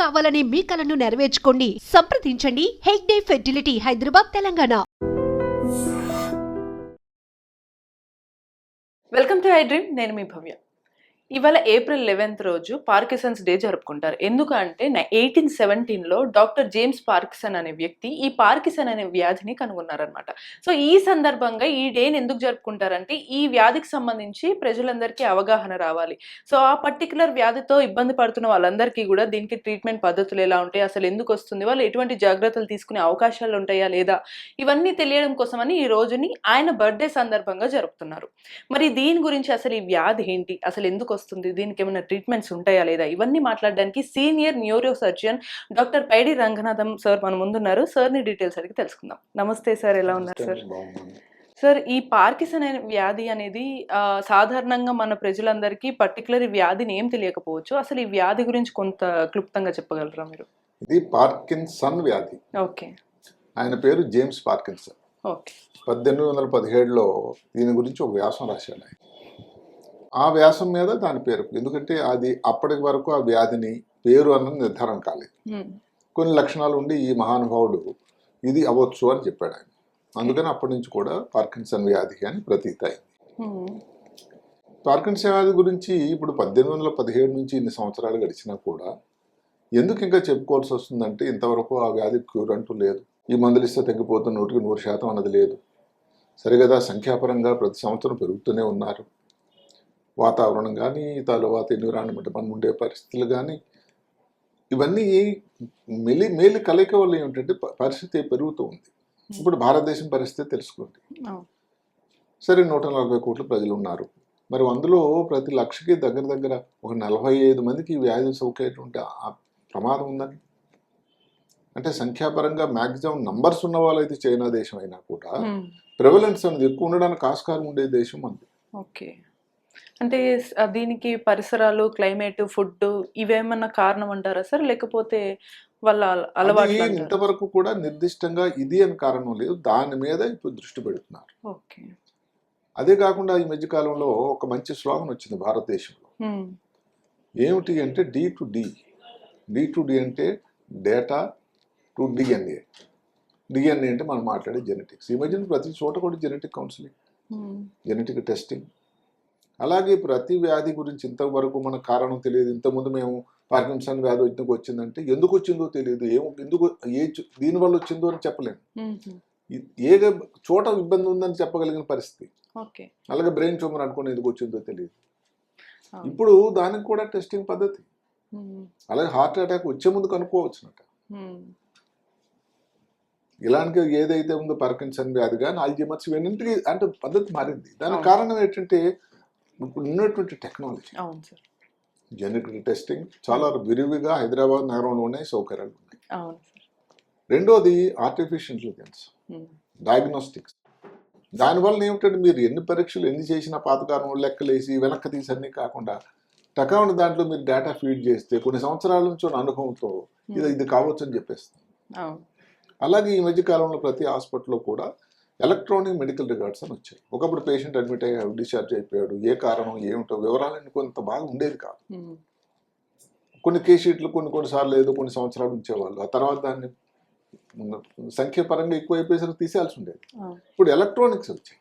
కావాలనే మీ కలను నెరవేర్చుకోండి. సంప్రదించండి. Hegde fertility Hyderabad Telangana. Welcome to I dream నేను మీ భవ్య. ఇవాళ ఏప్రిల్ లెవెన్త్ రోజు పార్కిసన్స్ డే జరుపుకుంటారు. ఎందుకంటే ఎయిటీన్ సెవెంటీన్లో డాక్టర్ జేమ్స్ పార్కిసన్ అనే వ్యక్తి ఈ పార్కిసన్ అనే వ్యాధిని కనుగొన్నారనమాట సో ఈ సందర్భంగా ఈ డేని ఎందుకు జరుపుకుంటారంటే ఈ వ్యాధికి సంబంధించి ప్రజలందరికీ అవగాహన రావాలి. సో ఆ పర్టికులర్ వ్యాధితో ఇబ్బంది పడుతున్న వాళ్ళందరికీ కూడా దీనికి ట్రీట్మెంట్ పద్ధతులు ఎలా ఉంటాయి అసలు ఎందుకు వస్తుంది వాళ్ళు ఎటువంటి జాగ్రత్తలు తీసుకునే అవకాశాలు ఉంటాయా లేదా ఇవన్నీ తెలియడం కోసమని ఈ రోజుని ఆయన బర్త్డే సందర్భంగా జరుపుతున్నారు. మరి దీని గురించి అసలు ఈ వ్యాధి ఏంటి అసలు ఎందుకు వస్తుంది? దీనికి ఏమైనా ట్రీట్మెంట్స్ ఉంటాయా లేదా? ఇవన్నీ మాట్లాడడానికి senior neuro surgeon doctor Paidi Ranganatham sir మన ముందున్నారు. సార్ని డీటెయిల్స్ అడిగి తెలుసుకుందాం. నమస్తే సార్ ఎలా ఉన్నారు సార్? సార్ ఈ పార్కిసన్ అనే వ్యాధి అనేది సాధారణంగా మన ప్రజలందరికీ పర్టికులర్ ఈ వ్యాధిని ఏం తెలియకపోవచ్చు. అసలు ఈ వ్యాధి గురించి కొంత క్లుప్తంగా చెప్పగలరా మీరు? ఇది పార్కిన్సన్ వ్యాధి. ఓకే. ఆయన పేరు జేమ్స్ పార్కిన్సన్. ఓకే. పద్దెనిమిది వందల పదిహేడులో దీని గురించి ఒక వ్యాసం రాశాడు ఆయన. ఆ వ్యాసం మీద దాని పేరు. ఎందుకంటే అది అప్పటి వరకు ఆ వ్యాధిని పేరు అన్నది నిర్ధారణ కాలేదు. కొన్ని లక్షణాలు ఉండి ఈ మహానుభావుడు ఇది అవ్వచ్చు అని చెప్పాడు ఆయన. అందుకని అప్పటి నుంచి కూడా పార్కిన్సన్ వ్యాధి అని ప్రతీత అయింది. పార్కిన్సన్ వ్యాధి గురించి ఇప్పుడు పద్దెనిమిది వందల పదిహేడు నుంచి ఇన్ని సంవత్సరాలు గడిచినా కూడా ఎందుకు ఇంకా చెప్పుకోవాల్సి వస్తుందంటే ఇంతవరకు ఆ వ్యాధి క్యూర్ అంటూ లేదు. ఈ మందులు ఇస్తే తగ్గిపోతున్న నూటికి నూరు శాతం అన్నది లేదు. సరిగదా సంఖ్యాపరంగా ప్రతి సంవత్సరం పెరుగుతూనే ఉన్నారు. వాతావరణం కానీ తర్వాత ఎన్విరాన్మెంట్ మనం ఉండే పరిస్థితులు కానీ ఇవన్నీ మెలి మేలు కలయిక వల్ల ఏమిటంటే పరిస్థితి పెరుగుతూ ఉంది. ఇప్పుడు భారతదేశం పరిస్థితి తెలుసుకోండి. సరే నూట నలభై కోట్ల ప్రజలు ఉన్నారు మరి అందులో ప్రతి లక్షకి దగ్గర దగ్గర ఒక నలభై ఐదు మందికి వ్యాధి సోకేటువంటి ఆ ప్రమాదం ఉందని అంటే సంఖ్యాపరంగా మ్యాక్సిమం నంబర్స్ ఉన్న వాళ్ళైతే చైనా దేశం అయినా కూడా ప్రెవలెన్స్ అనేది ఎక్కువ ఉండడానికి ఆస్కారం ఉండే దేశం మనది ఓకే. అంటే దీనికి పరిసరాలు క్లైమేట్ ఫుడ్ ఇవేమన్నా కారణం అంటారా సార్? లేకపోతే వాళ్ళ అల- అది అలవాట్లు అంటారా? ఇంతవరకు కూడా నిర్దిష్టంగా ఇది అని కారణం లేదు. దాని మీద ఇప్పుడు దృష్టి పెడుతున్నారు. ఓకే. అదే కాకుండా ఈ మధ్య కాలంలో ఒక మంచి స్లోగన్ వచ్చింది భారతదేశంలో. ఏమిటి అంటే D to D. D to D అంటే డేటా టు డిఎన్ఏ డిఎన్ఏ అంటే మనం మాట్లాడే జెనెటిక్స్. ఈ మధ్యన ప్రతి చోట కూడా జెనెటిక్ కౌన్సిలింగ్. Genetic testing. అలాగే ప్రతి వ్యాధి గురించి ఇంతవరకు మనకు కారణం తెలియదు. ఇంతకుముందు మేము పార్కిన్సన్ వ్యాధి ఎందుకు వచ్చిందంటే ఎందుకు వచ్చిందో తెలియదు. ఏం ఎందుకు ఏ దీనివల్ల వచ్చిందో అని చెప్పలేము. ఏ చోట ఇబ్బంది ఉందని చెప్పగలిగిన పరిస్థితి. అలాగే బ్రెయిన్ ట్యూమర్ అనుకుని ఎందుకు వచ్చిందో తెలియదు. ఇప్పుడు దానికి కూడా టెస్టింగ్ పద్ధతి. అలాగే హార్ట్ అటాక్ వచ్చే ముందు కనుక్కోవచ్చునట. ఇలాంటి ఏదైతే ఉందో పార్కిన్సన్ వ్యాధి కానీ ఆల్జిమర్స్ ఇవన్నింటికి అంటే పద్ధతి మారింది. దానికి. కారణం ఏంటంటే ఇప్పుడు ఉన్నటువంటి టెక్నాలజీ అవును సార్. జెనెటిక్ టెస్టింగ్ చాలా విరివిగా హైదరాబాద్ నగరంలోనే సౌకర్యాలు ఉన్నాయి. అవును సార్. రెండోది ఆర్టిఫిషియల్ ఇంటెలిజెన్స్. డయాగ్నోస్టిక్స్ దానివల్ల ఏమిటంటే మీరు ఎన్ని పరీక్షలు ఎన్ని చేసినా పాతకాలం లెక్కలేసి వెనక్కి తీసి అన్నీ కాకుండా టకావున దాంట్లో మీరు డేటా ఫీడ్ చేస్తే కొన్ని సంవత్సరాల నుంచి ఉన్న అనుభవంతో ఇది ఇది కావచ్చు అని చెప్పేస్తుంది అలాగే ఈ మధ్య కాలంలో ప్రతి హాస్పిటల్లో కూడా ఎలక్ట్రానిక్ మెడికల్ రికార్డ్స్ అని వచ్చాయి. ఒకప్పుడు పేషెంట్ అడ్మిట్ అయ్యాడు డిశ్చార్జ్ అయిపోయాడు. ఏ కారణం ఏమిటో వివరాలన్నీ కొంత బాగా ఉండేది కాదు. కొన్ని కేస్ షీట్లు కొన్ని కొన్నిసార్లు ఏదో కొన్ని సంవత్సరాలు ఉంచేవాళ్ళు. ఆ తర్వాత దాన్ని సంఖ్య పరంగా ఎక్కువ అయిపోయేసరికి తీసేయాల్సి ఉండేది. ఇప్పుడు ఎలక్ట్రానిక్స్ వచ్చాయి.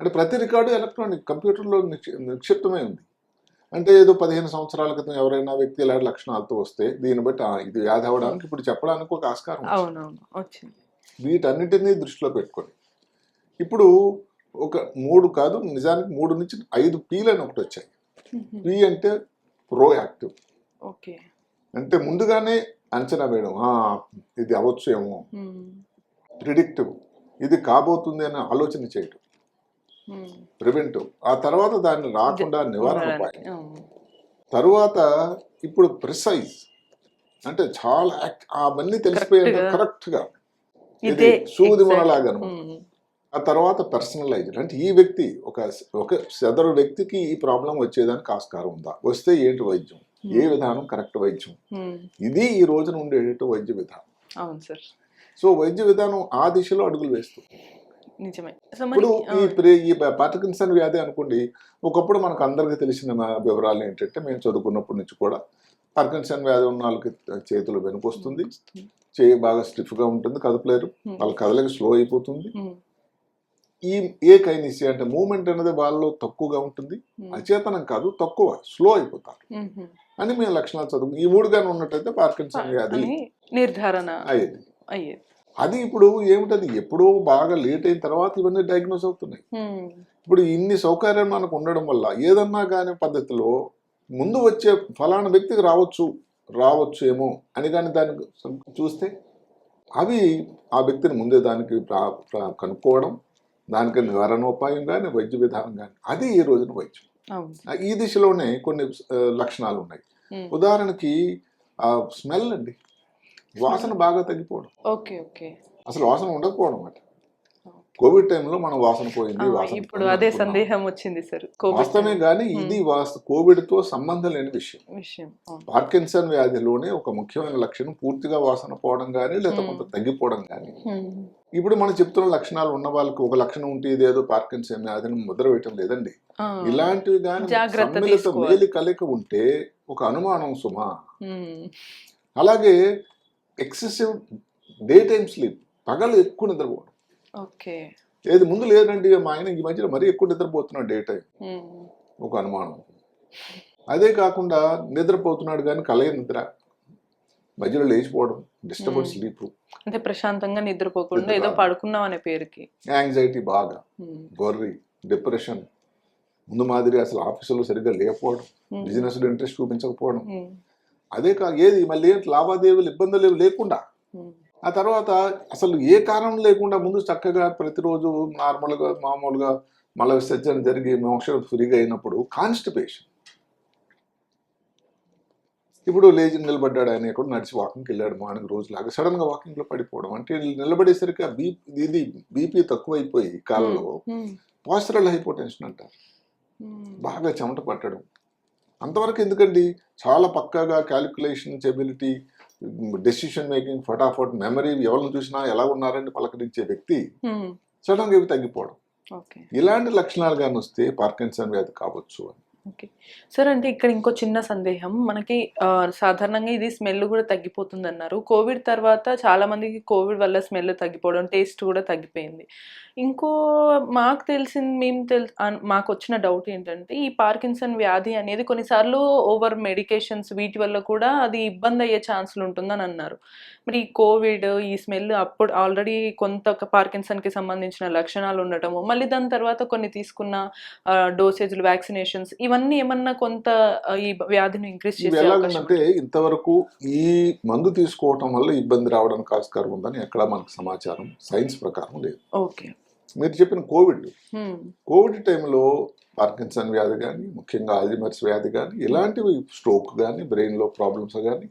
అంటే ప్రతి రికార్డు ఎలక్ట్రానిక్ కంప్యూటర్లో నిక్షి- నిక్షిప్తమై ఉంది. అంటే ఏదో పదిహేను సంవత్సరాల క్రితం ఎవరైనా వ్యక్తి ఇలాంటి లక్షణాలతో వస్తే దీన్ని బట్టి ఇది వ్యాధి అవ్వడానికి ఇప్పుడు చెప్పడానికి ఒక ఆస్కారం. అవునవును వచ్చింది. వీటన్నిటినీ దృష్టిలో పెట్టుకొని. ఇప్పుడు ఒక మూడు కాదు నిజానికి మూడు నుంచి ఐదు పీలు అని ఒకటి వచ్చాయి. పి అంటే ప్రో యాక్టివ్ ఓకే. అంటే ముందుగానే అంచనా వేయడం. "ఆ, ఇది అవ్వచ్చు ఏమో. ప్రిడిక్టివ్ ఇది కాబోతుంది అని ఆలోచన చేయటం. ప్రివెంటివ్ ఆ తర్వాత దాన్ని రాకుండా నివారణ ఉపాయం. తరువాత ఇప్పుడు ప్రిసైజ్ అంటే చాలా అవన్నీ తెలిసిపోయాడు Correct గా. కరెక్ట్గా. ఇది సూది. మనలాగా. ఆ తర్వాత పర్సనలైజ్డ్ అంటే ఈ వ్యక్తి ఒక ఒక సదరు వ్యక్తికి ఈ ప్రాబ్లం వచ్చేదానికి ఆస్కారం ఉందా? వస్తే ఏంటి వైద్యం? ఏ విధానం కరెక్ట్ వైద్యం. ఇది ఈ రోజున ఉండేట వైద్య విధానం. అవును సార్. సో వైద్య విధానం ఆ దిశలో అడుగులు వేస్తుంది నిజమే. ఇప్పుడు ఈ ప్రే- ఈ పార్కిన్సన్ వ్యాధి అనుకోండి ఒకప్పుడు మనకు అందరికీ తెలిసిన వివరాలు ఏంటంటే మేము చదువుకున్నప్పటి నుంచి కూడా పార్కిన్సన్ వ్యాధి ఉన్న వాళ్ళకి చేతులు వెనుకొస్తుంది చేయి బాగా స్టిఫ్గా ఉంటుంది కదపలేరు. Hmm. వాళ్ళ కదలిక స్లో అయిపోతుంది. ఉమ్, ఈ ఏ కైనిసి అంటే మూమెంట్ అనేది వాళ్ళలో తక్కువగా ఉంటుంది. ఉమ్, అచేతనం కాదు తక్కువ స్లో అయిపోతారు. అని మేము లక్షణాలు చదువు ఈ మూడు కానీ ఉన్నట్టయితే పార్కిన్సన్ వ్యాధి నిర్ధారణ అయ్యేది. అయ్యేది. అది ఇప్పుడు ఏమిటది? ఎప్పుడో బాగా లేట్ అయిన తర్వాత ఇవన్నీ డయాగ్నోస్ అవుతున్నాయి. ఇప్పుడు ఇన్ని సౌకర్యాలు మనకు ఉండడం వల్ల ఏదన్నా కానీ పద్ధతిలో ముందు వచ్చే ఫలానా వ్యక్తికి రావచ్చు. రావచ్చు ఏమో అని కానీ దాన్ని చూస్తే అవి ఆ వ్యక్తిని ముందే దానికి కనుక్కోవడం దానికి నివారణోపాయం కానీ వైద్య విధానం కానీ అది ఈ రోజున వైద్యం. ఈ దిశలోనే కొన్ని లక్షణాలు ఉన్నాయి. ఉదాహరణకి స్మెల్ అండి. వాసన బాగా తగ్గిపోవడం. Okay okay. అసలు వాసన ఉండకపోవడం అన్నమాట. కోవిడ్ టైంలో మనం వాసన పోయింది ఇప్పుడు అదే. సందేహం వచ్చింది సార్ వాస్తవమే కానీ ఇది కోవిడ్తో సంబంధం లేని విషయం. పార్కిన్సన్ వ్యాధిలోనే ఒక ముఖ్యమైన లక్షణం పూర్తిగా వాసన పోవడం కానీ లేదా. కొంత తగ్గిపోవడం కానీ ఇప్పుడు మనం చెప్తున్న లక్షణాలు ఉన్న వాళ్ళకి ఒక లక్షణం ఉంటే ఇదేదో పార్కిన్సన్ వ్యాధిని ముద్ర వేయటం లేదండి. ఇలాంటివి కానీ సమ్మిళిత. మేలు కలయిక ఉంటే ఒక అనుమానం సుమా. అలాగే ఎక్సెసివ్ డే టైమ్ స్లీప్ పగలు ఎక్కువ నిద్రపోవడం. ఏది ముందు లేదండి మా ఆయన ఈ మధ్యన మరీ ఎక్కువ నిద్రపోతున్నాడు డే టైం ఒక అనుమానం. అదే కాకుండా నిద్రపోతున్నాడు కానీ కలయ నిద్ర. మధ్యలో లేచిపోవడం డిస్టర్బెన్స్. స్లీప్ అంటే ప్రశాంతంగా నిద్రపోకుండా నిద్ర ఏదో. పడుకున్నాం అనే పేరుకి. యాంగ్జైటీ బాగా. గొర్రి డిప్రెషన్ ముందు మాదిరి అసలు ఆఫీసులో సరిగ్గా లేకపోవడం ఉమ్, బిజినెస్లో ఇంట్రెస్ట్ చూపించకపోవడం. అదే కా ఏది మళ్ళీ లావాదేవీలు ఇబ్బందులు లేకుండా ఆ తర్వాత అసలు ఏ కారణం లేకుండా ముందు చక్కగా ప్రతిరోజు నార్మల్గా మామూలుగా మల విసర్జన జరిగి మోక్షం ఫ్రీగా అయినప్పుడు కాన్స్టిపేషన్. ఇప్పుడు లేచి నిలబడ్డాడు ఆయన ఎక్కడ నడిచి వాకింగ్కి వెళ్ళాడు మార్నింగ్ రోజులాగా. సడన్గా వాకింగ్లో పడిపోవడం అంటే నిలబడేసరికి ఆ బీపీ ఇది బీపీ తక్కువైపోయి కాలంలో పాస్టరల్ హైపోటెన్షన్ అంటారు. బాగా చెమట పట్టడం. అంతవరకు ఎందుకండి? చాలా పక్కాగా క్యాలిక్యులేషన్ ఎబిలిటీ డెసిషన్ మేకింగ్ ఫటాఫట్ మెమరీ ఎవరిని చూసినా ఎలా ఉన్నారని పలకరించే వ్యక్తి ఉమ్, సడన్గా ఇవి తగ్గిపోవడం. ఇలాంటి లక్షణాలు కానీ వస్తే పార్కిన్సన్ వ్యాధి కావచ్చు అని. ఓకే. సార్ అంటే ఇక్కడ ఇంకో చిన్న సందేహం. మనకి సాధారణంగా ఇది స్మెల్ కూడా తగ్గిపోతుంది అన్నారు కోవిడ్ తర్వాత చాలా మందికి కోవిడ్ వల్ల స్మెల్ తగ్గిపోవడం టేస్ట్ కూడా తగ్గిపోయింది. ఇంకో మాకు తెలిసింది మేము తెల్ మాకు వచ్చిన డౌట్ ఏంటంటే ఈ పార్కిన్సన్ వ్యాధి అనేది కొన్నిసార్లు ఓవర్ మెడికేషన్స్ వీటి వల్ల కూడా అది ఇబ్బంది అయ్యే ఛాన్సులు ఉంటుందని అన్నారు. మరి ఈ కోవిడ్ ఈ స్మెల్ అప్పుడు ఆల్రెడీ కొంత పార్కిన్సన్కి సంబంధించిన లక్షణాలు ఉండటము మళ్ళీ దాని తర్వాత కొన్ని తీసుకున్న డోసేజ్లు వ్యాక్సినేషన్స్ ఇవన్నీ ఏమన్నా కొంత ఈ వ్యాధిని ఇంక్రీజ్ ఇవి చేసే అవకాశం ఎలాగంటే ఇంతవరకు ఈ మందు తీసుకోవటం వల్ల ఇబ్బంది రావడానికి ఆస్కారం ఉందని ఎక్కడ మనకు సమాచారం సైన్స్ ప్రకారం లేదు. ఓకే. మీరు చెప్పిన కోవిడ్. కోవిడ్ టైంలో పార్కిన్సన్ వ్యాధి కానీ ముఖ్యంగా ఆల్జిమర్స్ వ్యాధి కానీ ఇలాంటివి స్ట్రోక్ కానీ బ్రెయిన్లో ప్రాబ్లమ్స్ కానీ.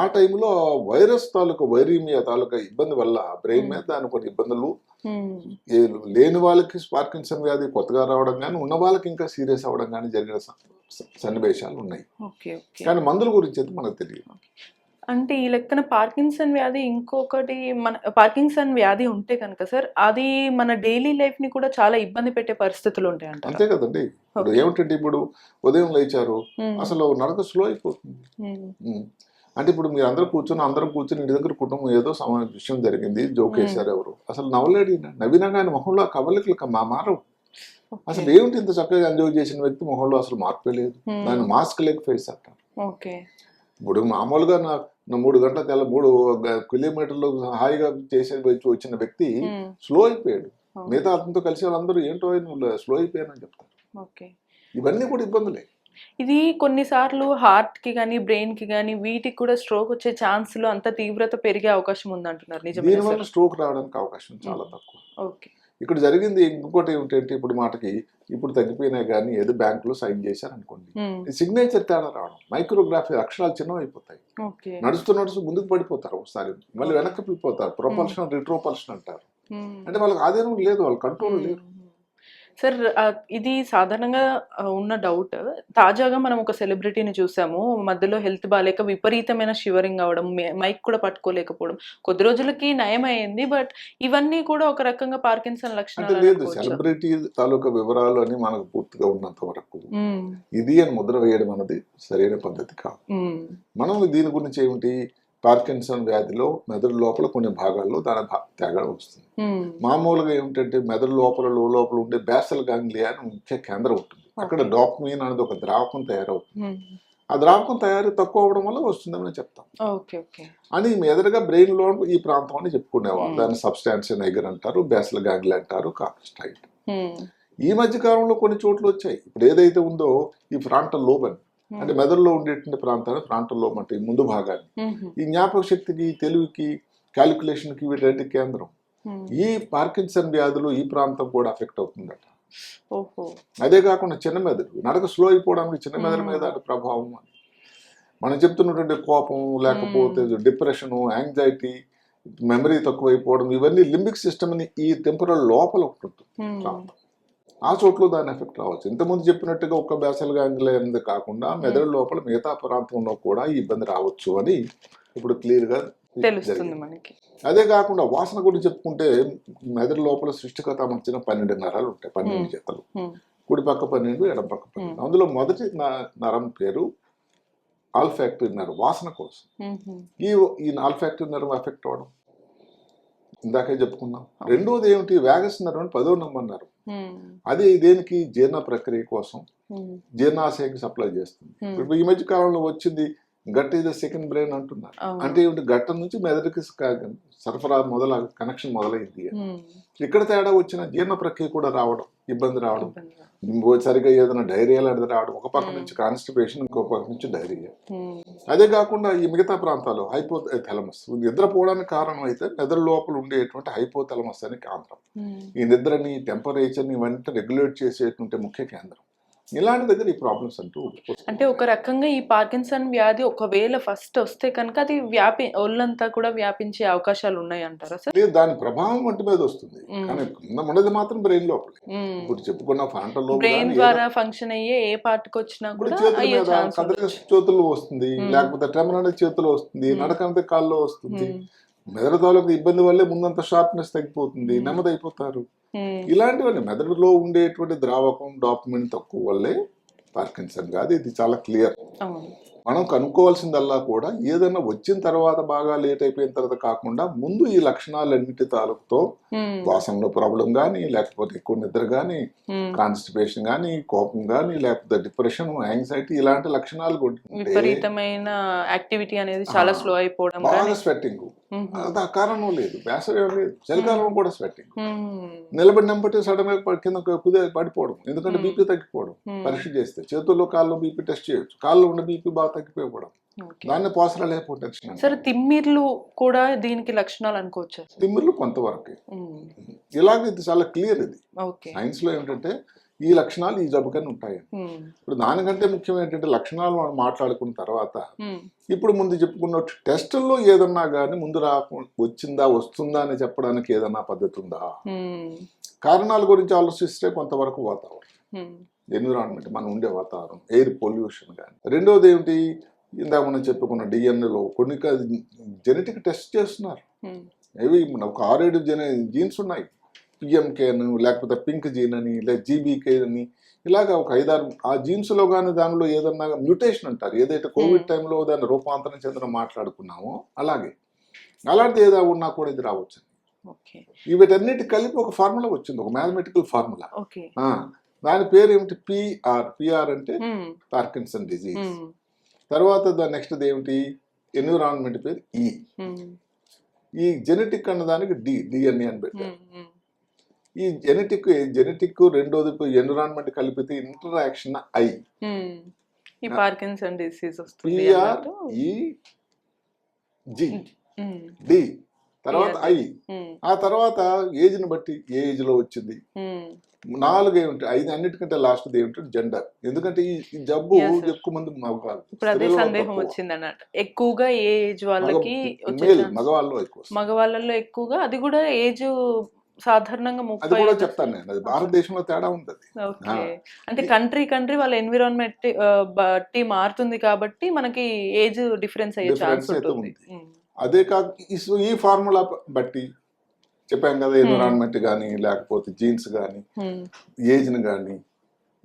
ఆ టైంలో వైరస్ తాలూకా వైరీమియా తాలూకా ఇబ్బంది వల్ల బ్రెయిన్ మీద దాని కొన్ని ఇబ్బందులు లేని వాళ్ళకి పార్కిన్సన్ వ్యాధి కొత్తగా రావడం కానీ ఉన్న వాళ్ళకి ఇంకా సీరియస్ అవ్వడం కానీ జరిగిన సన్నివేశాలు ఉన్నాయి. కానీ మందుల గురించి అయితే మనకు తెలియదు. అంటే ఈ లెక్కన పార్కిన్సన్ వ్యాధి ఇంకొకటి మన పార్కిన్సన్ వ్యాధి ఉంటే కనుక సార్ అది మన డైలీ లైఫ్ని కూడా చాలా ఇబ్బంది పెట్టే పరిస్థితులు ఉంటాయి అంటారు అంతే కదండి. ఇప్పుడు ఏమిటంటే ఇప్పుడు ఉదయం లేచారు అసలు నడక స్లో అయిపోతుంది. అంటే ఇప్పుడు మీరు అందరూ కూర్చొని అందరం కూర్చొని ఇంటి దగ్గర కుటుంబం ఏదో విషయం జరిగింది జోక్. వేశారు ఎవరు. అసలు నవ్వలేడు. నవ్వినా కానీ మొహంలో ఆ కవలికలు మా మారవు. అసలు ఏమిటి ఇంత చక్కగా ఎంజాయ్ చేసిన వ్యక్తి మొహంలో అసలు మార్పే లేదు. దాన్ని మాస్క్ లేక ఫేస్ అంటారు ఓకే. ఇప్పుడు మామూలుగా నా మూడు గంటల తెల్ల మూడు కిలోమీటర్లు హాయిగా చేసే వచ్చి వచ్చిన వ్యక్తి స్లో అయిపోయాడు. మిగతా అతనితో కలిసి వాళ్ళందరూ ఏంటో స్లో అయిపోయానని చెప్తారు. ఓకే. ఇవన్నీ కూడా ఇబ్బందులే. ఇది కొన్నిసార్లు హార్ట్కి కానీ బ్రెయిన్కి కానీ వీటికి కూడా స్ట్రోక్ వచ్చే ఛాన్సులు అంత తీవ్రత పెరిగే అవకాశం ఉందంటున్నారు. నిజమే స్ట్రోక్ రావడానికి అవకాశం చాలా తక్కువ. ఓకే. ఇక్కడ జరిగింది ఇంకోటి ఏమిటంటే ఇప్పుడు మాటకి ఇప్పుడు తగ్గిపోయినా కానీ ఏదో బ్యాంకులో సైన్ చేశారు అనుకోండి. సిగ్నేచర్ తేడా రావడం మైక్రోగ్రాఫీ అక్షరాలు ఓకే. నడుస్తూ నడుస్తూ ముందుకు పడిపోతారు ఒకసారి. మళ్ళీ వెనక్కి వెళ్ళిపోతారు ప్రొపల్షన్ రిట్రోపల్షన్ అంటారు. అంటే వాళ్ళకి ఆధీనం లేదు వాళ్ళ కంట్రోల్ లేదు. సార్ ఇది సాధారణంగా ఉన్న డౌట్ తాజాగా మనం ఒక సెలబ్రిటీని చూసాము. మధ్యలో హెల్త్ బాగాలేక విపరీతమైన షివరింగ్ అవడం మైక్ కూడా పట్టుకోలేకపోవడం. కొద్ది రోజులకి నయం అయింది బట్ ఇవన్నీ కూడా ఒక రకంగా పార్కిన్సన్ లక్షణాలు లేదు? సెలబ్రిటీ తాలూకా వివరాలు అని మనకు పూర్తిగా ఉన్నంత వరకు ఇది అని ముద్ర వేయడం అన్నది సరైన పద్ధతి కాదు. మనం దీని గురించి ఏమిటి? పార్కిన్సన్ వ్యాధిలో మెదడు లోపల కొన్ని భాగాల్లో దాని తేడా వస్తుంది. మామూలుగా ఏమిటంటే మెదడు లోపల లోపల ఉండే బేసల్ గాంగ్లియా అని ముఖ్య కేంద్రం ఉంటుంది. అక్కడ. డాప్మీన్ అనేది ఒక ద్రావకం తయారవుతుంది. ఆ ద్రావకం తయారీ తక్కువ అవడం వల్ల వస్తుందని చెప్తాం. అని మెదడుగా బ్రెయిన్లో ఈ ప్రాంతం అని చెప్పుకునేవాళ్ళు. దాన్ని సబ్స్టాన్స్ నైగర్ అంటారు బేసల్ గాంగ్లి అంటారు కాక్స్టైట్ ఉమ్, ఈ మధ్య కాలంలో కొన్ని చోట్ల వచ్చాయి. ఇప్పుడు ఏదైతే ఉందో ఈ ఫ్రాంటల్ లోబ్ అని అంటే మెదడులో ఉండేటువంటి ప్రాంతాన్ని ఫ్రాంటల్ లోబ్ అంటే ముందు భాగాన్ని. ఈ జ్ఞాపక శక్తికి తెలివికి క్యాలిక్యులేషన్కి వీటి కేంద్రం. ఈ పార్కిన్సన్ వ్యాధులు ఈ ప్రాంతం కూడా అఫెక్ట్ అవుతుందట. అదే కాకుండా చిన్న మెదడు. నడక స్లో అయిపోవడానికి చిన్న మెదడు. మీద ప్రభావం అని మనం చెప్తున్నటువంటి కోపం లేకపోతే డిప్రెషన్ యాంగ్జైటీ మెమరీ తక్కువైపోవడం ఇవన్నీ లింబిక్ సిస్టమ్ అని ఈ టెంపరల్ లోపల ఉంటుంది ఆ చోట్ల దాని ఎఫెక్ట్ రావచ్చు. ఇంతకుముందు చెప్పినట్టుగా ఒక్క బేసల్ అనేది కాకుండా మెదడు లోపల మిగతా ప్రాంతంలో కూడా ఈ ఇబ్బంది రావచ్చు అని ఇప్పుడు క్లియర్గా తెలుస్తుంది. మనకి. అదే కాకుండా వాసన గురించి చెప్పుకుంటే మెదడు లోపల సృష్టికత మధ్యన పన్నెండు నరాలు ఉంటాయి పన్నెండు. జతలు కుడి పక్క పన్నెండు ఎడం పక్క పన్నెండు. అందులో మొదటి నరం పేరు ఆల్ఫాక్టరీ నరం వాసన కోసం. ఈ ఈ ఆల్ఫాక్టరీ నరం ఎఫెక్ట్ అవ్వడం. ఇందాకే చెప్పుకున్నాం. రెండోది ఏమిటి? వ్యాగస్ నరం అని పదో నంబర్ నరం. అది దేనికి? జీర్ణ ప్రక్రియ కోసం. ఉమ్, జీర్ణాశయకి సప్లై చేస్తుంది. Hmm. ఇప్పుడు ఈ మధ్య కాలంలో వచ్చింది gut is the second brain అంటున్నారు. అంటే ఏమిటి? గట్ట నుంచి మెదడుకి సరఫరా మొదల కనెక్షన్ మొదలైంది ఇక్కడ తేడా వచ్చిన జీర్ణ ప్రక్రియ కూడా రావడం ఇబ్బంది రావడం. సరిగా ఏదైనా డైరియా లాంటిది రావడం ఒక పక్క. నుంచి కాన్స్టిపేషన్ ఇంకో పక్క నుంచి డైరియా అదే కాకుండా ఈ మిగతా ప్రాంతాలు హైపో థెలమస్ నిద్రపోవడానికి కారణం అయితే మెదడు లోపల ఉండేటువంటి హైపోథెలమస్ అనే కేంద్రం. ఈ నిద్రని టెంపరేచర్ని ఇవన్నీ రెగ్యులేట్ చేసేటువంటి ముఖ్య కేంద్రం. ఇలాంటి దగ్గర ఈ ప్రాబ్లమ్స్ అంటూ. అంటే ఒక రకంగా ఈ పార్కిన్సన్ వ్యాధి ఒకవేళ ఫస్ట్ వస్తే కనుక అది వ్యాపి ఒళ్ళంతా కూడా వ్యాపించే అవకాశాలు ఉన్నాయి అంటారా సార్ లేదు దాని ప్రభావం వంటి మీద వస్తుంది. కానీ ఉన్నది మాత్రం బ్రెయిన్ లోపల ఇప్పుడు చెప్పుకున్న లోపల బ్రెయిన్ ద్వారా ఫంక్షన్ అయ్యే ఏ పార్ట్కి వచ్చినా కూడా చేతుల్లో వస్తుంది. లేకపోతే ట్రెమర్ అనేది చేతిలో వస్తుంది. నడక అనేది కాల్లో వస్తుంది మెదడు తాలూకు ఇబ్బంది వల్లే ముందంత షార్ప్నెస్ తగ్గిపోతుంది. నెమ్మది అయిపోతారు ఇలాంటివన్నీ మెదడులో ఉండేటువంటి ద్రావకం డాక్యుమెంట్ తక్కువ వల్లే పార్కిన్సన్ కాదు. ఇది చాలా క్లియర్ మనం కనుక్కోవాల్సిందల్లా కూడా ఏదైనా వచ్చిన తర్వాత బాగా లేట్ అయిపోయిన తర్వాత కాకుండా ముందు ఈ లక్షణాలన్నిటి తాలూకుతో వాసనలో ప్రాబ్లం కానీ లేకపోతే ఎక్కువ నిద్ర కానీ కాన్స్టిపేషన్ కానీ కోపం కానీ లేకపోతే డిప్రెషన్ యాంగ్జైటీ ఇలాంటి లక్షణాలు విపరీతమైన యాక్టివిటీ అనేది చాలా స్లో అయిపోవడం బాగా స్వెట్టింగ్ అది ఆ కారణం లేదు. వేసవి లేదు. చలికాలం కూడా స్వెట్టింగ్. ఉమ్, నిలబడినంబట్టి సడన్గా కింద కుదే పడిపోవడం. ఎందుకంటే. బీపీ తగ్గిపోవడం. పరీక్ష చేస్తే చేతుల్లో కాళ్ళు బీపీ టెస్ట్ చేయొచ్చు. కాళ్ళు ఉన్న బీపీ బాగా తగ్గిపోవడం. దాన్ని పోసరాలు హైపోటెన్షన్ సరే తిమ్మిర్లు కూడా దీనికి లక్షణాలు అనుకోవచ్చా? తిమ్మిర్లు కొంతవరకు. ఇలాగ ఇది చాలా క్లియర్ ఇది. సైన్స్లో ఏంటంటే ఈ లక్షణాలు ఈ జబ్బుకని ఉంటాయి. ఇప్పుడు దానికంటే ముఖ్యం ఏంటంటే లక్షణాలు మనం మాట్లాడుకున్న తర్వాత ఇప్పుడు ముందు చెప్పుకున్నట్టు టెస్టుల్లో ఏదన్నా కానీ ముందు రా వచ్చిందా వస్తుందా అని చెప్పడానికి ఏదన్నా పద్ధతి ఉందా కారణాల గురించి ఆలోచిస్తే కొంతవరకు వాతావరణం. ఎన్విరాన్మెంట్ మనం ఉండే వాతావరణం ఎయిర్ పొల్యూషన్ కానీ రెండోది ఏమిటి? ఇందాక మనం చెప్పుకున్న డిఎన్ఏలో కొన్ని జెనెటిక్ టెస్ట్ చేస్తున్నారు. మన ఒక ఆరేడు జెన జీన్స్ ఉన్నాయి. పిఎంకే అని లేకపోతే పింక్ జీన్ అని లేదా జీబీకే అని ఇలాగ ఒక ఐదారు ఆ జీన్స్లో కానీ దానిలో ఏదన్నా మ్యూటేషన్ అంటారు. ఏదైతే కోవిడ్ Hmm. టైంలో దాన్ని రూపాంతరం చెందడం మాట్లాడుకున్నామో అలాగే. అలాంటిది ఏదో ఉన్నా కూడా ఇది రావచ్చు వీటన్నిటి కలిపి ఒక ఫార్ములా వచ్చింది ఒక మ్యాథమెటికల్ ఫార్ములా. దాని పేరు ఏమిటి? పిఆర్ పిఆర్ అంటే పార్కిన్సన్ డిజీజ్ ఉమ్, తర్వాత దాని నెక్స్ట్ ఏమిటి? ఎన్విరాన్మెంట్ పేరు ఈ ఉమ్, ఈ జెనెటిక్ అన్నదానికి డి డిఎన్ఏ అని పెట్టారు. ఈ జెనెటిక్ జెనెటిక్ రెండోది ఎన్విరాన్మెంట్ కలిపితే ఇంటరాక్షన్ ఐ. ఈ పార్కిన్సన్ డిసీజ్ వస్తుంది పిఆర్ అన్నట్టు. ఈ జి. డి. తర్వాత. ఐ. ఆ తర్వాత ఏజ్ని బట్టి ఏ ఏజ్లో వచ్చింది నాలుగు ఏమిటి ఐదు అన్నిటికంటే లాస్ట్ ఏమిటి జెండర్ ఎందుకంటే ఈ జబ్బు. ఎక్కువ మంది మగవాళ్ళు ఇప్పుడు అదే స్త్రీలలో సందేహం. వచ్చింది అన్నట్టు. ఎక్కువగా ఏ ఏజ్ వాళ్ళకి మేల్ మగవాళ్ళు ఎక్కువ. మగవాళ్ళలో ఎక్కువగా అది కూడా ఏజ్ సాధారణంగా అది కూడా చెప్తాను నేను. అది భారతదేశంలో తేడా ఉంది అంటే కంట్రీ కంట్రీ వాళ్ళ ఎన్విరాన్మెంట్ బట్టి మారుతుంది కాబట్టి మనకి ఏజ్ డిఫరెన్స్ అయ్యే ఛాన్స్ ఉంటుంది. అదే కాక ఈ- ఫార్ములా బట్టి చెప్పాం కదా ఎన్విరాన్మెంట్ కానీ లేకపోతే జీన్స్ కానీ ఉమ్, ఏజ్ని కానీ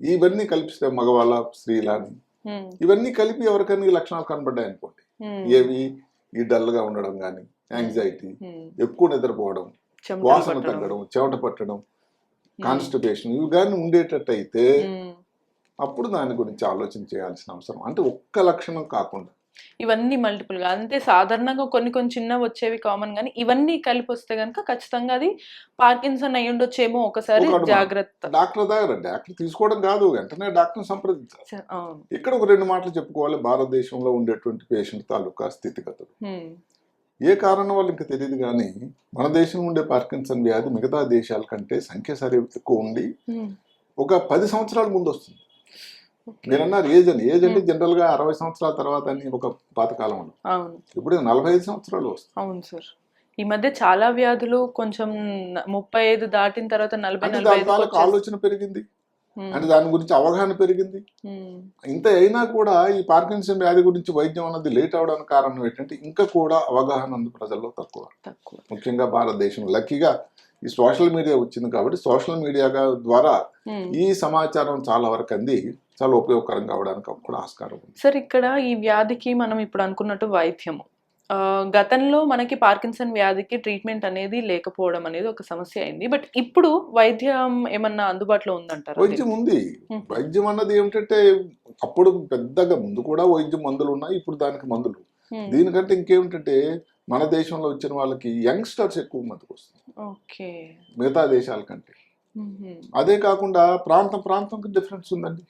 ఇవన్నీ కలిపిస్తే మగవాళ్ళ స్త్రీలని ఉమ్, ఇవన్నీ కలిపి ఎవరికైనా లక్షణాలు కనబడ్డాయి అనుకోండి. ఏవి? ఈ డల్గా ఉండడం కానీ యాంగ్జైటీ ఎక్కువ నిద్రపోవడం వాసన. తగ్గడం చెమట పట్టడం కాన్స్టిపేషన్ ఇవి కానీ ఉండేటట్టయితే ఉమ్, అప్పుడు దాని గురించి ఆలోచన చేయాల్సిన అవసరం. అంటే ఒక్క లక్షణం కాకుండా. ఇవన్నీ మల్టిపుల్గా. అంటే సాధారణంగా కొన్ని కొన్ని చిన్నవి వచ్చేవి కామన్ గానీ ఇవన్నీ కలిపి వస్తే గనుక ఖచ్చితంగా అది పార్కిన్సన్ అయి ఉండొచ్చేమో ఒకసారి జాగ్రత్త. డాక్టర్ దగ్గర డాక్టర్ తీసుకోవడం కాదు వెంటనే డాక్టర్ని సంప్రదించాలి. ఇక్కడ ఒక రెండు మాటలు చెప్పుకోవాలి భారతదేశంలో ఉండేటువంటి పేషెంట్ తాలూకా స్థితిగతులు. ఏ కారణం వల్ల ఇంకా తెలియదు కానీ మన దేశంలో ఉండే పార్కిన్సన్ వ్యాధి మిగతా దేశాల కంటే సంఖ్య సరే ఎక్కువ ఉండి ఒక పది సంవత్సరాల ముందు వస్తుంది. ఓకే. మీరు అన్నారు ఏజ్ అని ఏజ్ అంటే జనరల్గా అరవై సంవత్సరాల తర్వాత అని ఒక పాతకాలం ఉంది. అవును. ఇప్పుడు నలభై ఐదు సంవత్సరాలు వస్తుంది. అవును సార్. ఈ మధ్య చాలా వ్యాధులు కొంచెం ముప్పై ఐదు దాటిన తర్వాత నలభై. ఆలోచన పెరిగింది. అంటే దాని గురించి అవగాహన పెరిగింది. ఇంత అయినా కూడా ఈ పార్కిన్సన్ వ్యాధి గురించి వైద్యం అన్నది లేట్ అవడానికి కారణం ఏంటంటే ఇంకా కూడా అవగాహన ఉంది ప్రజల్లో తక్కువ. ముఖ్యంగా భారతదేశం. లక్కీగా ఈ సోషల్ మీడియా వచ్చింది కాబట్టి సోషల్ మీడియా ద్వారా. ఈ సమాచారం చాలా వరకు అంది. చాలా ఉపయోగకరంగా అవడానికి కూడా ఆస్కారం ఉంది. సార్ ఇక్కడ ఈ వ్యాధికి మనం ఇప్పుడు అనుకున్నట్టు వైద్యము. గతంలో మనకి పార్కిన్సన్ వ్యాధికి ట్రీట్మెంట్ అనేది లేకపోవడం అనేది ఒక సమస్య అయింది. బట్ ఇప్పుడు వైద్యం ఏమన్నా అందుబాటులో ఉందంటారా? వైద్యం ఉంది. వైద్యం అన్నది ఏమిటంటే అప్పుడు పెద్దగా ముందు కూడా వైద్యం మందులు ఉన్నాయి ఇప్పుడు దానికి మందులు. దీనికంటే ఇంకేమిటంటే మన దేశంలో వచ్చిన వాళ్ళకి యంగ్స్టర్స్ ఎక్కువ మందికి వస్తుంది. ఓకే. మిగతా దేశాల కంటే. అదే కాకుండా ప్రాంతం ప్రాంతంకి డిఫరెన్స్ ఉందండి.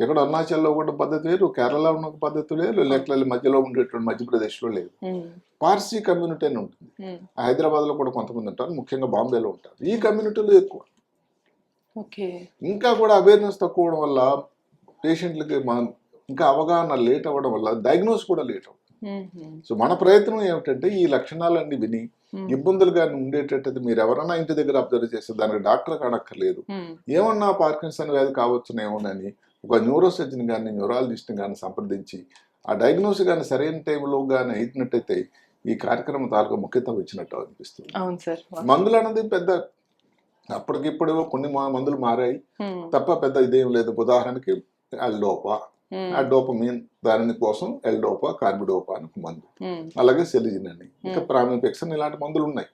ఎక్కడ అరుణాచల్లో ఒక పద్ధతి వేరు కేరళలో ఉన్న పద్ధతి వేరు లేకపోతే మధ్యలో ఉండేటువంటి మధ్యప్రదేశ్లో లేదు. పార్సీ కమ్యూనిటీ అని ఉంటుంది. హైదరాబాద్లో కూడా కొంతమంది ఉంటారు ముఖ్యంగా బాంబేలో ఉంటారు. ఈ కమ్యూనిటీలో ఎక్కువ. ఇంకా కూడా అవేర్నెస్ తక్కువ వల్ల పేషెంట్లకి మన ఇంకా అవగాహన లేట్ అవ్వడం వల్ల డయాగ్నోస్ కూడా లేట్ అవుతుంది సో మన ప్రయత్నం ఏమిటంటే ఈ లక్షణాలన్నీ విని ఉమ్, ఇబ్బందులు కానీ ఉండేటట్టు మీరు ఎవరైనా ఇంటి దగ్గర అబ్జర్వ్ చేస్తే దానికి డాక్టర్ కానక్కర్లేదు. ఉమ్, ఏమన్నా పార్కిన్సన్ వ్యాధి కావచ్చునేమోనని ఒక న్యూరో సర్జన్ కానీ న్యూరాలజిస్ట్ని కానీ సంప్రదించి ఆ డయాగ్నోస్ కానీ సరైన టైంలో కానీ అయినట్టయితే ఈ కార్యక్రమం తాలూకా ముఖ్యత్వం ఇచ్చినట్టు అనిపిస్తుంది. అవును సార్ మందులు అన్నది పెద్ద అప్పటికిప్పుడు కొన్ని మందులు మారాయి. తప్ప పెద్ద ఇదేం లేదు. ఉదాహరణకి ఉమ్, ఆ డోపమీన్ దాని కోసం ఎల్డోపా కార్బిడోపా అని ఒక మందు. ఉమ్, అలాగే సెలిజిన్ అని ఇంకా Hmm. ప్రామిపెక్సన్ ఇలాంటి మందులు ఉన్నాయి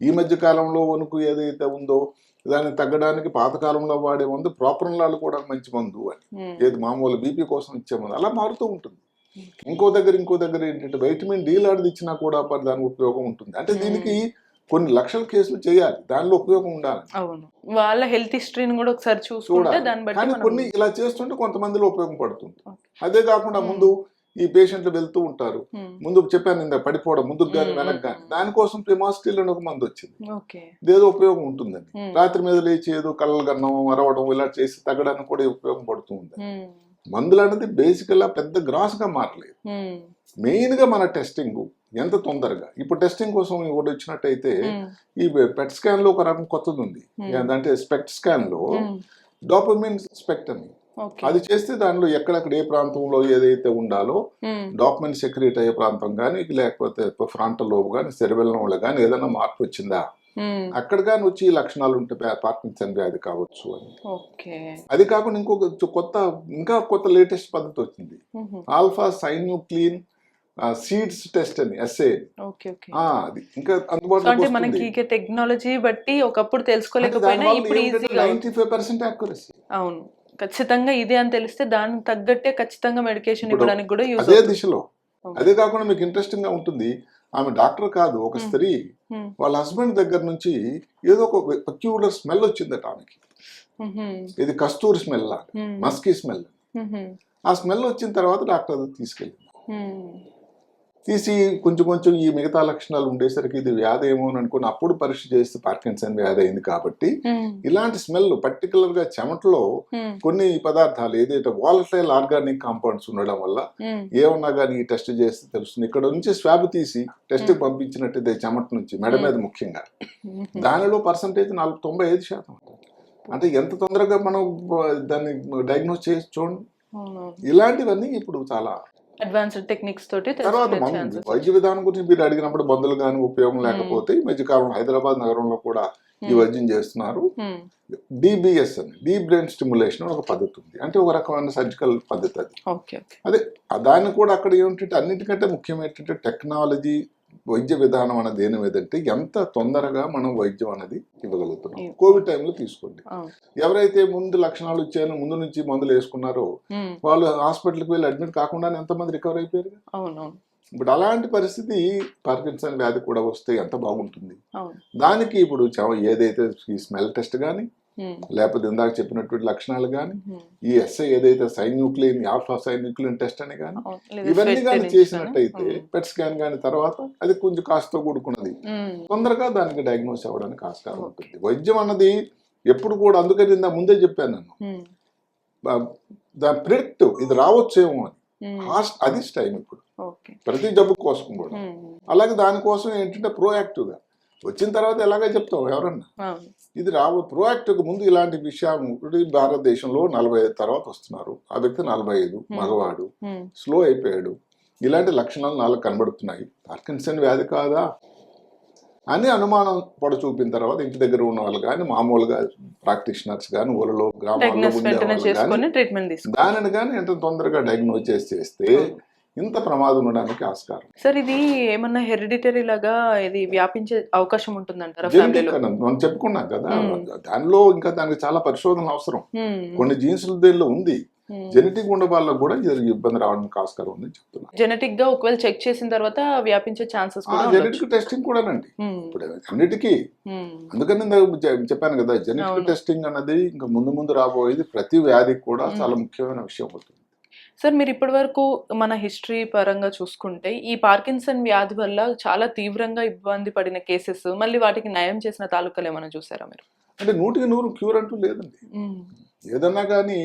ఈ మధ్య కాలంలో వణుకు ఏదైతే ఉందో దాన్ని తగ్గడానికి పాతకాలంలో వాడే మందు ప్రాపరన్లాలు కూడా మంచి మందు అని. ఏది మామూలు బీపీ కోసం ఇచ్చే మందు. అలా మారుతూ ఉంటుంది. ఇంకో దగ్గర ఇంకో దగ్గర ఏంటంటే వైటమిన్ డి లాంటిది ఇచ్చినా కూడా దానికి ఉపయోగం ఉంటుంది. అంటే దీనికి కొన్ని లక్షల కేసులు చేయాలి. దానిలో ఉపయోగం ఉండాలి. అవును. వాళ్ళ హెల్త్ హిస్టరీని కూడా ఒకసారి చూసుకుంటే దాన్ని బట్టి కొన్ని ఇలా చేస్తుంటే కొంతమందిలో ఉపయోగపడుతుంది Okay. అదే కాకుండా. ముందు ఈ పేషెంట్లు వెళ్తూ ఉంటారు. ముందు చెప్పాను ఇంత పడిపోవడం ముందుకు కానీ వెనక్కి కానీ. దానికోసం ప్రిమాస్టిల్ అని ఒక మందు వచ్చింది. ఇదేదో ఉపయోగం ఉంటుందని ఉమ్, రాత్రి మీద లేచి ఏదో కళ్ళలు గన్నం అరవడం ఇలా చేసి తగ్గడానికి కూడా ఉపయోగపడుతూ ఉంది. ఉమ్, మందులు అనేది బేసికల్గా పెద్ద గ్రాస్గా మారలేదు. ఉమ్, మెయిన్గా మన టెస్టింగ్ ఎంత తొందరగా? ఇప్పుడు టెస్టింగ్ కోసం ఒకటి వచ్చినట్టయితే ఈ పెట్ స్కాన్లో ఒక రకం కొత్తది ఉంది. ఏంటంటే స్పెక్ట్ స్కాన్లో డోపమిన్ స్పెక్ట్ అని. అది చేస్తే దానిలో ఎక్కడెక్కడ ఏ ప్రాంతంలో ఏదైతే ఉండాలో డాక్యుమెంట్ సెక్రెట్ అయ్యే ప్రాంతం కానీ లేకపోతే ఫ్రంటల్ లోబ్ కానీ సెరిబెల్లంలో కానీ ఏదైనా మార్పు వచ్చిందా? అక్కడ కానీ వచ్చి లక్షణాలు ఉంటే పార్కిన్సన్ వ్యాధి కావచ్చు అని. అది కాకుండా ఇంకొక కొత్త ఇంకా కొత్త లేటెస్ట్ పద్ధతి వచ్చింది ఆల్ఫా సైన్యూక్లీన్ సీడ్స్ టెస్ట్ అని ఎస్ఏ అది. ఇంకా అందుబాటులో అంటే మనకి ఇక టెక్నాలజీ బట్టి ఒకప్పుడు తెలుసుకోలేకపోయినా ఇప్పుడు ఈజీగా యాక్యురసీ అవును. ఖచ్చితంగా ఇదే అని తెలిస్తే దానికి తగ్గట్టే ఖచ్చితంగా మెడికేషన్ ఇవ్వడానికి కూడా యూజ్ అదే దిశలో. అదే కాకుండా మీకు ఇంట్రెస్టింగ్గా ఉంటుంది. ఆమె డాక్టర్ కాదు ఒక Hmm. స్త్రీ. వాళ్ళ హస్బెండ్ దగ్గర నుంచి ఏదో ఒక పెక్యులర్ స్మెల్ వచ్చిందట ఆమెకి. ఇది కస్తూరి స్మెల్ లాగా. మస్కీ స్మెల్ ఆ స్మెల్ వచ్చిన తర్వాత డాక్టర్ తీసుకెళ్ళింది. తీసి కొంచెం కొంచెం ఈ మిగతా లక్షణాలు ఉండేసరికి ఇది వ్యాధి ఏమో అని అనుకుని అప్పుడు పరీక్ష చేస్తే పార్కిన్సన్ వ్యాధి అయింది కాబట్టి ఇలాంటి స్మెల్ పర్టికులర్గా చెమటలో కొన్ని పదార్థాలు ఏదైతే వాలటైల్ ఆర్గానిక్ కాంపౌండ్స్ ఉండడం వల్ల ఏమన్నా కానీ ఈ టెస్ట్ చేస్తే తెలుస్తుంది. ఇక్కడ నుంచి స్వాబ్ తీసి టెస్ట్ పంపించినట్టు చెమట నుంచి మెడ మీద ముఖ్యంగా దానిలో పర్సంటేజ్ నాలుగు తొంభై ఐదు శాతం. అంటే ఎంత తొందరగా మనం దాన్ని డయాగ్నోస్ చేసి చూడండి. ఇలాంటివన్నీ ఇప్పుడు చాలా అడ్వాన్స్డ్ టెక్నిక్స్ తోటి తర్వాత వైద్య విధానం గురించి మీరు అడిగినప్పుడు మందులు కానీ ఉపయోగం లేకపోతే ఈ మధ్యకాలంలో హైదరాబాద్ నగరంలో కూడా ఈ వైద్యం చేస్తున్నారు. డిబిఎస్ అని డీప్ బ్రెయిన్ స్టిమ్యులేషన్ ఒక పద్ధతి ఉంది. అంటే ఒక రకమైన సర్జికల్ పద్ధతి అది. అదే దాన్ని కూడా అక్కడ ఏమిటంటే అన్నిటికంటే ముఖ్యం ఏంటంటే టెక్నాలజీ వైద్య విధానం అనేది ఏదంటే ఎంత తొందరగా మనం వైద్యం అనేది ఇవ్వగలుగుతున్నాం. ఇవ్వ- కోవిడ్ టైంలో తీసుకోండి. ఎవరైతే ముందు లక్షణాలు ఇచ్చారో ముందు నుంచి మందులు వేసుకున్నారో వాళ్ళు హాస్పిటల్కి వెళ్ళి అడ్మిట్ కాకుండా ఎంతమంది రికవర్ అయిపోయారు? ఇప్పుడు అలాంటి పరిస్థితి పార్కిన్సన్ వ్యాధి కూడా వస్తే ఎంత బాగుంటుంది? దానికి ఇప్పుడు ఏదైతే ఈ స్మెల్ టెస్ట్ కానీ లేకపోతే ఇందాక చెప్పినటువంటి లక్షణాలు కానీ ఉమ్, ఈ ఎస్ఐ ఏదైతే సైన్యూక్లియన్ ఆల్ఫా సైన్యూక్లియన్ టెస్ట్ అని కానీ ఇవన్నీ కానీ చేసినట్టయితే పెట్ స్కాన్ కానీ తర్వాత అది కొంచెం కాస్త కూడుకున్నది. ఉమ్, తొందరగా దానికి డయాగ్నోస్ అవ్వడానికి ఆస్కారం ఉంటుంది. వైద్యం అన్నది ఎప్పుడు కూడా అందుకని ఇందా ముందే చెప్పాను నేను ఉమ్, దా ప్రిడిక్ట్ ఇది రావచ్చేమో అని. అది టైం ఇప్పుడు. ప్రతి జబ్బు కోసం కూడా. అలాగే దానికోసం ఏంటంటే ప్రోయాక్టివ్గా. వచ్చిన తర్వాత ఎలాగే చెప్తాం ఎవరన్నా? ఇది రావు ప్రోయాక్టివ్గా ముందు ఇలాంటి విషయం ఈ భారతదేశంలో నలభై ఐదు తర్వాత వస్తున్నారు. ఆ వ్యక్తి నలభై ఐదు మగవాడు స్లో అయిపోయాడు. ఇలాంటి లక్షణాలు నాలుగు కనబడుతున్నాయి. పార్కిన్సన్ వ్యాధి కాదా? అని అనుమానం పొడ చూపిన తర్వాత ఇంటి దగ్గర ఉన్న వాళ్ళు కానీ మామూలుగా ప్రాక్టీషనర్స్ కానీ ఊళ్ళలో గ్రామాల్లో దానిని కానీ ఎంత తొందరగా డయాగ్నోజ్ చేసి చేస్తే ఇంత ప్రమాదం ఉండడానికి ఆస్కారం. సార్ ఇది ఏమన్నా హెరిడిటరీ లాగా ఇది వ్యాపించే అవకాశం ఉంటుందంటారా అని మనం చెప్పుకున్నాం కదా. దానిలో ఇంకా దానికి చాలా పరిశోధన అవసరం. కొన్ని జీన్సులు దీనిలో ఉంది. జెనెటిక్ ఉండే వాళ్ళకు కూడా ఇబ్బంది రావడానికి ఆస్కారం ఉందని చెప్తున్నా. జెనెటిక్గా ఒకవేళ చెక్ చేసిన తర్వాత వ్యాపించే ఛాన్సెస్ కూడా. జెనెటిక్ టెస్టింగ్ కూడానండి ఉమ్, ఇప్పుడు అన్నిటికీ. అందుకని చెప్పాను కదా జెనెటిక్. టెస్టింగ్ అన్నది ఇంకా ముందు ముందు రాబోయేది ప్రతి వ్యాధికి కూడా. చాలా ముఖ్యమైన విషయం అవుతుంది. సార్ మీరు ఇప్పటి వరకు మన హిస్టరీ పరంగా చూసుకుంటే ఈ పార్కిన్సన్ వ్యాధి వల్ల చాలా తీవ్రంగా ఇబ్బంది పడిన కేసెస్ మళ్ళీ వాటికి నయం చేసిన తాలూకాలు ఏమైనా చూసారా మీరు? అంటే నూటికి నూరు క్యూర్ అంటూ లేదండి. ఏదన్నా కానీ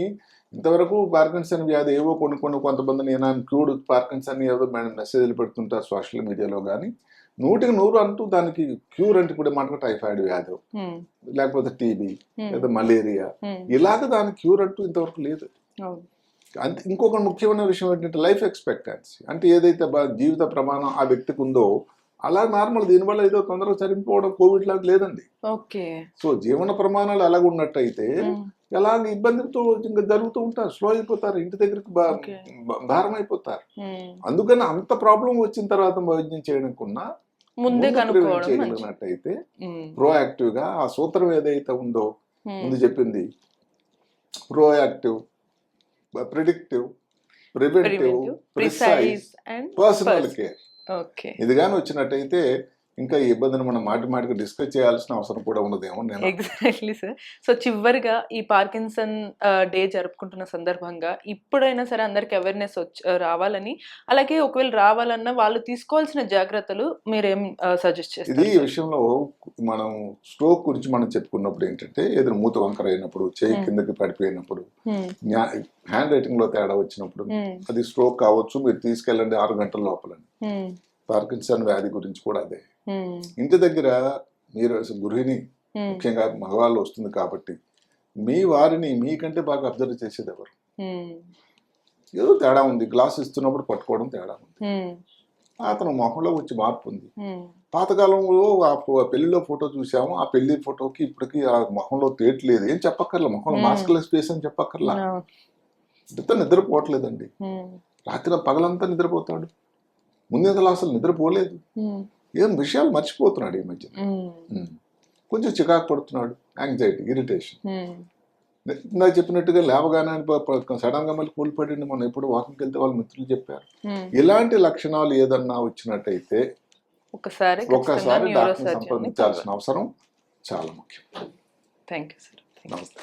ఇంతవరకు పార్కిన్సన్ వ్యాధి ఏవో కొన్ని కొన్ని కొంతమంది నేను క్యూడ్ పార్కిన్సన్ ఏదో మెసేజ్లు పెడుతుంటారు సోషల్ మీడియాలో కానీ నూటికి నూరు అంటూ దానికి క్యూర్ అంటే ఇప్పుడు మాట టైఫాయిడ్ వ్యాధి లేకపోతే టీబీ లేదా మలేరియా ఇలాగ దానికి క్యూర్ అంటూ ఇంతవరకు లేదు. అంతే ఇంకొక ముఖ్యమైన విషయం ఏంటంటే లైఫ్ ఎక్స్పెక్టెన్సీ అంటే ఏదైతే జీవిత ప్రమాణం ఆ వ్యక్తికి ఉందో అలా నార్మల్ దీనివల్ల ఏదో తొందరగా చనిపోవడం కోవిడ్ లాగా లేదండి. ఓకే. సో జీవన ప్రమాణాలు ఎలాగ ఉన్నట్టయితే ఎలాగ ఇబ్బందితో ఇంకా జరుగుతూ ఉంటారు స్లో అయిపోతారు ఇంటి దగ్గరికి భారం అయిపోతారు. అందుకని అంత ప్రాబ్లం వచ్చిన తర్వాత వైద్యం చేయడానికన్నా ముందే చేయగలిగినట్టయితే ప్రోయాక్టివ్గా ఆ సూత్రం ఏదైతే ఉందో ముందు చెప్పింది. Proactive predictive preventive precise and personal. Care okay ఇది కానీ వచ్చినట్టయితే ఇంకా ఈ ఇబ్బందిని మనం మాటి మాటికి డిస్కస్ చేయాల్సిన అవసరం కూడా ఉన్నదేమో నేను ఎగ్జాక్ట్లీ సార్ సో చివరిగా ఈ పార్కిన్సన్ డే జరుపుకుంటున్న సందర్భంగా ఇప్పుడైనా సరే అందరికి అవేర్నెస్ వచ్చి రావాలని అలాగే ఒకవేళ రావాలన్నా వాళ్ళు తీసుకోవాల్సిన జాగ్రత్తలు మీరేం సజెస్ట్ ఇది చేస్తారు ఈ విషయంలో మనం స్ట్రోక్ గురించి మనం చెప్పుకున్నప్పుడు ఏంటంటే ఏదైనా మూత వంకర అయినప్పుడు చేయి Hmm. కిందకి పడిపోయినప్పుడు Hmm, హ్యాండ్ రైటింగ్లో తేడా వచ్చినప్పుడు hmm, అది స్ట్రోక్ కావచ్చు మీరు తీసుకెళ్ళండి ఆరు గంటల లోపల hmm, పార్కిన్సన్ వ్యాధి గురించి కూడా అదే. hmm, ఇంటి దగ్గర మీరు అసలు గృహిణి ముఖ్యంగా మగవాళ్ళు వస్తుంది కాబట్టి మీ వారిని మీకంటే బాగా అబ్జర్వ్ చేసేది ఎవరు ఏదో తేడా ఉంది. గ్లాస్ ఇస్తున్నప్పుడు పట్టుకోవడం తేడా ఉంది. అతను మొహంలో వచ్చి మార్పు ఉంది. పాతకాలంలో ఆ పెళ్ళిలో ఫోటో చూసాము. ఆ పెళ్ళి ఫోటోకి ఇప్పటికి ఆ మొహంలో తేట్లేదు ఏం చెప్పక్కర్లా? మొహంలో. మాస్క్ లెస్ ఫేస్ అని చెప్పక్కర్లా? ఇంత నిద్రపోవట్లేదండి. రాత్రి పగలంతా నిద్రపోతాడు. ముందు అసలు నిద్రపోలేదు. ఏం విషయాలు మర్చిపోతున్నాడు ఈ మధ్య కొంచెం చికాకు పడుతున్నాడు యాంగ్జైటీ ఇరిటేషన్ ఇందాక చెప్పినట్టుగా లేవగానే సడన్గా మళ్ళీ కూలిపడి మనం ఎప్పుడు వాకింగ్కి వెళ్తే వాళ్ళ మిత్రులు చెప్పారు. ఇలాంటి లక్షణాలు ఏదన్నా వచ్చినట్టయితే ఒకసారి ఒక్కసారి డాక్టర్ సంప్రదించాల్సిన అవసరం చాలా ముఖ్యం. థ్యాంక్ యూ సార్ నమస్తే.